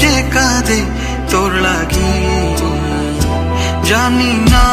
যে কাঁদে তোর লাগি জানি না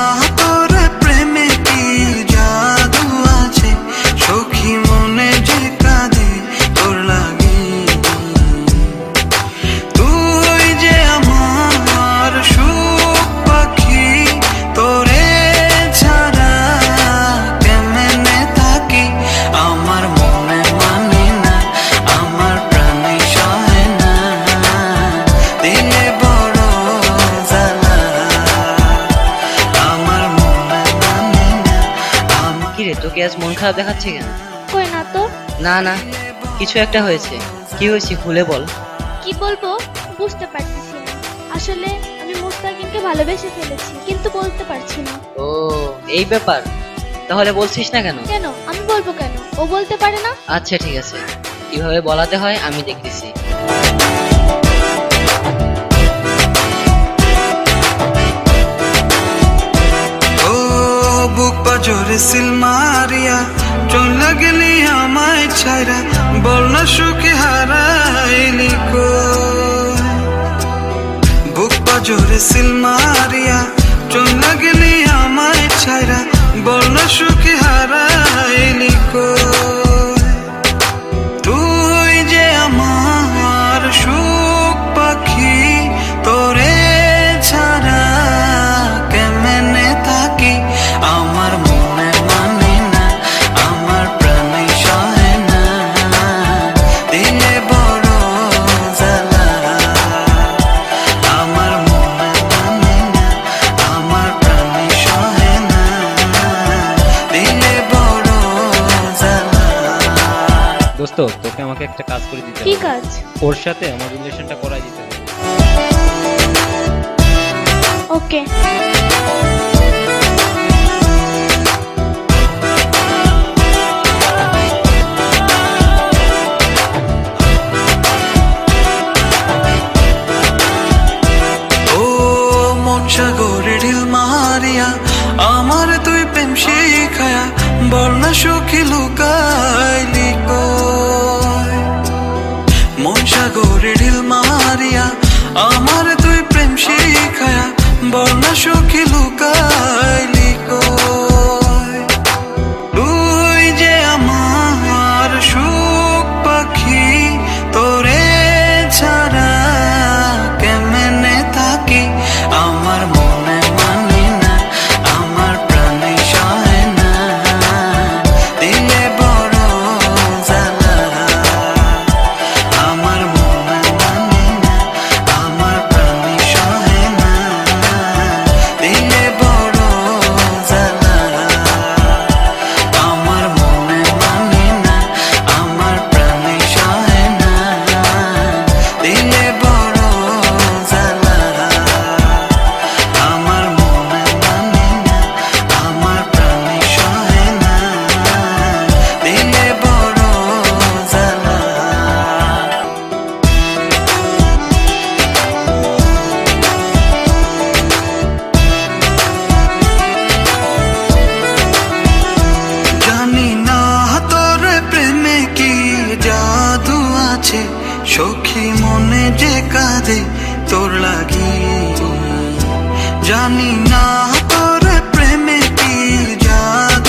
তোকে আজ মন খারাপ দেখাচ্ছে কেন? কই না তো। না না কিছু একটা হয়েছে। কি হয়েছে খুলে বল। কি বলব? বুঝতে পারতেছি না। আসলে আমি মুস্তাকিনকে ভালোবেসে ফেলেছি কিন্তু বলতে পারছি না। ও এই ব্যাপার? তাহলে বলছিস না কেন? কেন? আমি বলব কেন? ও বলতে পারে না? আচ্ছা ঠিক আছে। কীভাবে বলাতে হয় আমি দেখতেছি। পাজরে সিল মারিয়া চলে গেলি আমায় ছাইরা বল সুখে হারাইলি কো। বুক পাজরে সিল মারিয়া চলে গেলি আমায় ছাইরা বল সুখে হারাইলি দোস্ত তোকে আমাকে একটা কাজ করে দিতে কি হবে। কাজ? ওর সাথে আমার রিলেশনটা করাই দিতে হবে। ওকে। ও মন সাগরে ঢিল মারিয়া আমার তুই প্রেম শিখায়া না সুখী না সুখী লুকাইলি কই প্রতি মনে যে কাঁদে তোর লাগি। জানি না তোর প্রেমে কি জাগ